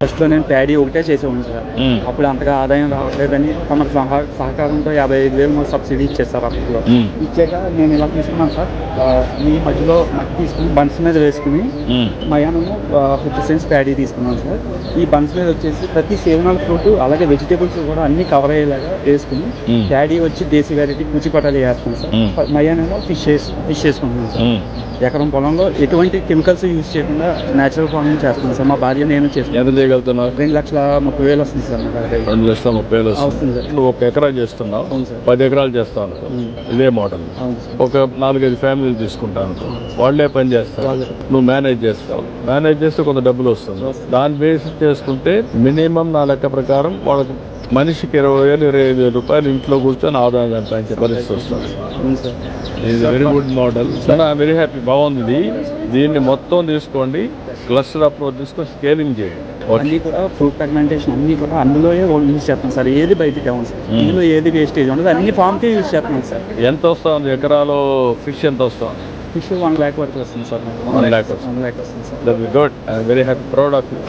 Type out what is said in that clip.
ఫస్ట్లో నేను ప్యాడీ ఒకటే చేసేవాడిని సార్. అప్పుడు అంతగా ఆదాయం రావట్లేదని తమ సహ సహకారంతో యాభై ఐదు వేలు మాకు సబ్సిడీ ఇచ్చేస్తారు అప్పట్లో. ఇచ్చాక నేను ఇలా తీసుకున్నాను సార్ ఈ మధ్యలో మట్టి తీసుకుని బన్స్ మీద వేసుకుని. మయానము ఫిఫ్టీ సెంట్స్ ప్యాడీ తీసుకున్నాను సార్ ఈ బన్స్ మీద వచ్చేసి ప్రతి సేవనాల ఫ్రూట్ అలాగే వెజిటేబుల్స్ కూడా అన్ని కవర్ అయ్యేలాగా వేసుకుని. ప్యాడీ వచ్చి దేశీ వెరైటీ కూచిపటాలు వేస్తాను సార్ మ్మ్. మయానేమో ఫిష్ ఫిష్ చేసుకుంటున్నాను సార్. ఎకరం పొలంలో ఎటువంటి కెమికల్స్ యూజ్ చేయకుండా నేచురల్ ఫార్మింగ్ చేస్తున్నాను సార్. మా భార్య నేను ఎంత చేయగలుగుతున్నావు? రెండు లక్షల ముప్పై వేలు వస్తుంది సార్. రెండు లక్షల ముప్పై వేలు వస్తుంది. సార్. నువ్వు ఒక ఎకరా చేస్తున్నావు. పది ఎకరాలు చేస్తాను. ఇదే మోడల్. ఒక నాలుగైదు ఫ్యామిలీలు తీసుకుంటాను వాళ్ళే పని చేస్తారు. నువ్వు మేనేజ్ చేస్తావు. మేనేజ్ చేస్తే కొంత డబ్బులు వస్తుంది. వస్తుంది. దాని బేస్ చేసుకుంటే మినిమం నా లెక్క ప్రకారం వాళ్ళకి మనిషికి ఇరవై వేలు ఇరవై వేలు రూపాయలు ఇంట్లో కూర్చొని ఆదాయం సంపాదించే పరిస్థితి వస్తుంది. అవును సార్. ఇది very good model very happy బాగుంది దీన్ని మొత్తం తీసుకోండి. క్లస్టర్ అప్రోచ్ తీసుకొని స్కేలింగ్ చేయండి. అన్నీ కూడా ఫ్రూట్ ఫ్రాగ్మెంటేషన్ అన్నీ కూడా అందులో యూజ్ చేస్తాం సార్. ఏది బయటికి అవ్వం సార్. మ్మ్. ఇందులో ఏది వేస్టేజ్ ఉండదు. అన్ని ఫామ్కే యూజ్ చేస్తున్నాం సార్. ఎంత వస్తుంది? ఎకరాలో ఫిష్ ఎంత వస్తుంది? ఫిష్ వన్ ల్యాక్ వరకు వస్తుంది సార్. వన్ ల్యాక్ వస్తుంది. Sir. That good I very happy proud of you